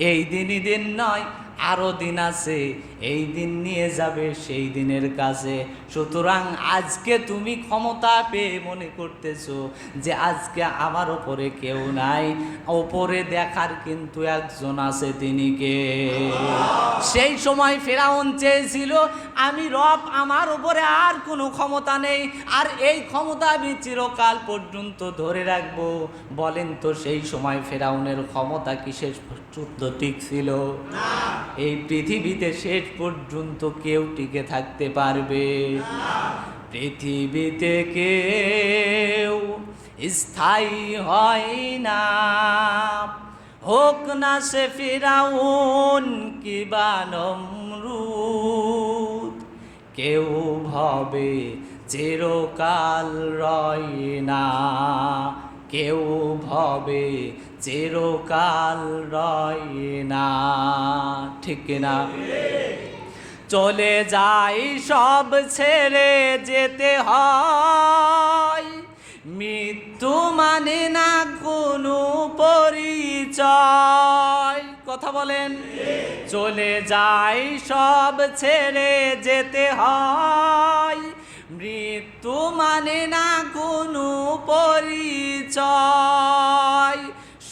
এই দিনই দিন নয় আরও দিন আছে, এই দিন নিয়ে যাবে, সেই দিনের কাছে সুতরাং আজকে তুমি ক্ষমতা পেয়ে মনে করতেছো যে আজকে আমার ওপরে কেউ নাই, ওপরে দেখার কিন্তু একজন আছে তিনি কে? সেই সময় ফেরাউন চেয়েছিল, আমি রব, আমার ওপরে আর কোনো ক্ষমতা নেই, আর এই ক্ষমতা আমি চিরকাল পর্যন্ত ধরে রাখব। বলেন তো সেই সময় ফেরাউনের ক্ষমতা কি শেষ পর্যন্ত ঠিক ছিল এই পৃথিবীতে শেষ পর্যন্ত কেউ টিকে থাকতে পারবে। পৃথিবীতে কেউ স্থায়ী হয় না। হোক না সে ফিরাউন কি কেউ ভবে চিরকাল রয় না। কেউ ভবে চিরকাল রয় না, ঠিক না। চলে যাই সব ছেড়ে যেতে হয়। মৃত্যু মানে না কোনো পরিচয়। কথা বলেন। চলে যাই সব ছেড়ে যেতে হয়। মৃত্যু মানে না কোনো পরিচয়।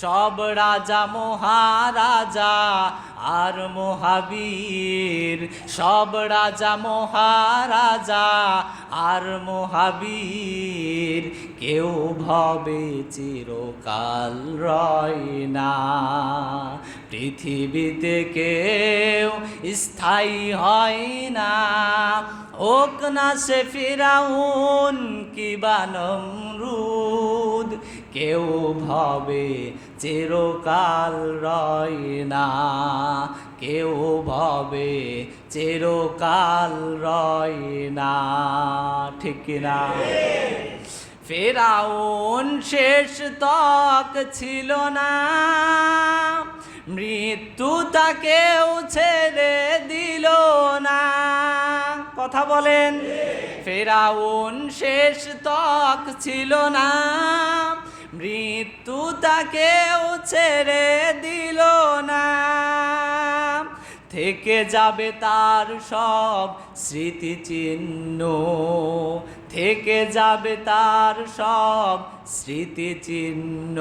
সব রাজা মহারাজা আর মহাবীর। সব রাজা মহারাজা আর মহাবীর। কেউ ভবে চিরকাল রয় না। পৃথিবীতে কেউ স্থায়ী হয় না। হোক না সে ফিরাউন কি বা নমরুদ। কেউ ভবে চিরকাল রয় না। কেউ ভবে চিরকাল রয় না। ঠিক না ফেরাউন শেষ তক ছিল না। মৃত্যু তাকেও ছেড়ে দিল না। কথা বলেন। ফেরাউন শেষ তক ছিল না। মৃত্যু তাকেও ছেড়ে দিল না। থেকে যাবে তার সব স্মৃতিচিহ্ন। থেকে যাবে তার সব স্মৃতিচিহ্ন।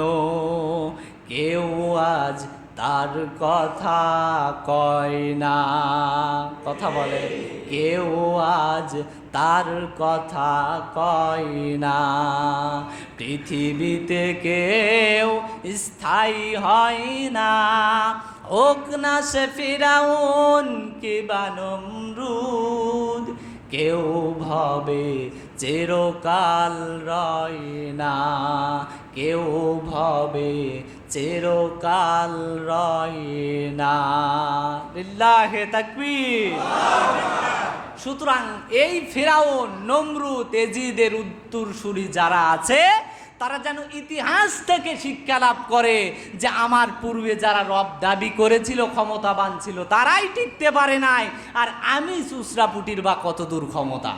কেউ আজ তার কথা কয় না। কথা বলে, কেউ আজ তার কথা কয় না। পৃথিবীতে কেউ স্থায়ী হয় না। হোক না সে ফিরাউন কি বানমরুদ কেউ ভবে চিরকাল রয় না। কেউ ভবে চিরকাল রয় না। লিল্লাহে তাকবীর। সুতরাং এই ফেরাউন, নমরুদ, এজিদের উত্তরসূরি যারা আছে, তারা যেন ইতিহাস থেকে শিক্ষা লাভ করে যে আমার পূর্বে যারা রব দাবি করেছিল, ক্ষমতাবান ছিল, তারাই টিকতে পারে নাই। আর আমি সুসরাপুটির বা কতদূর ক্ষমতা?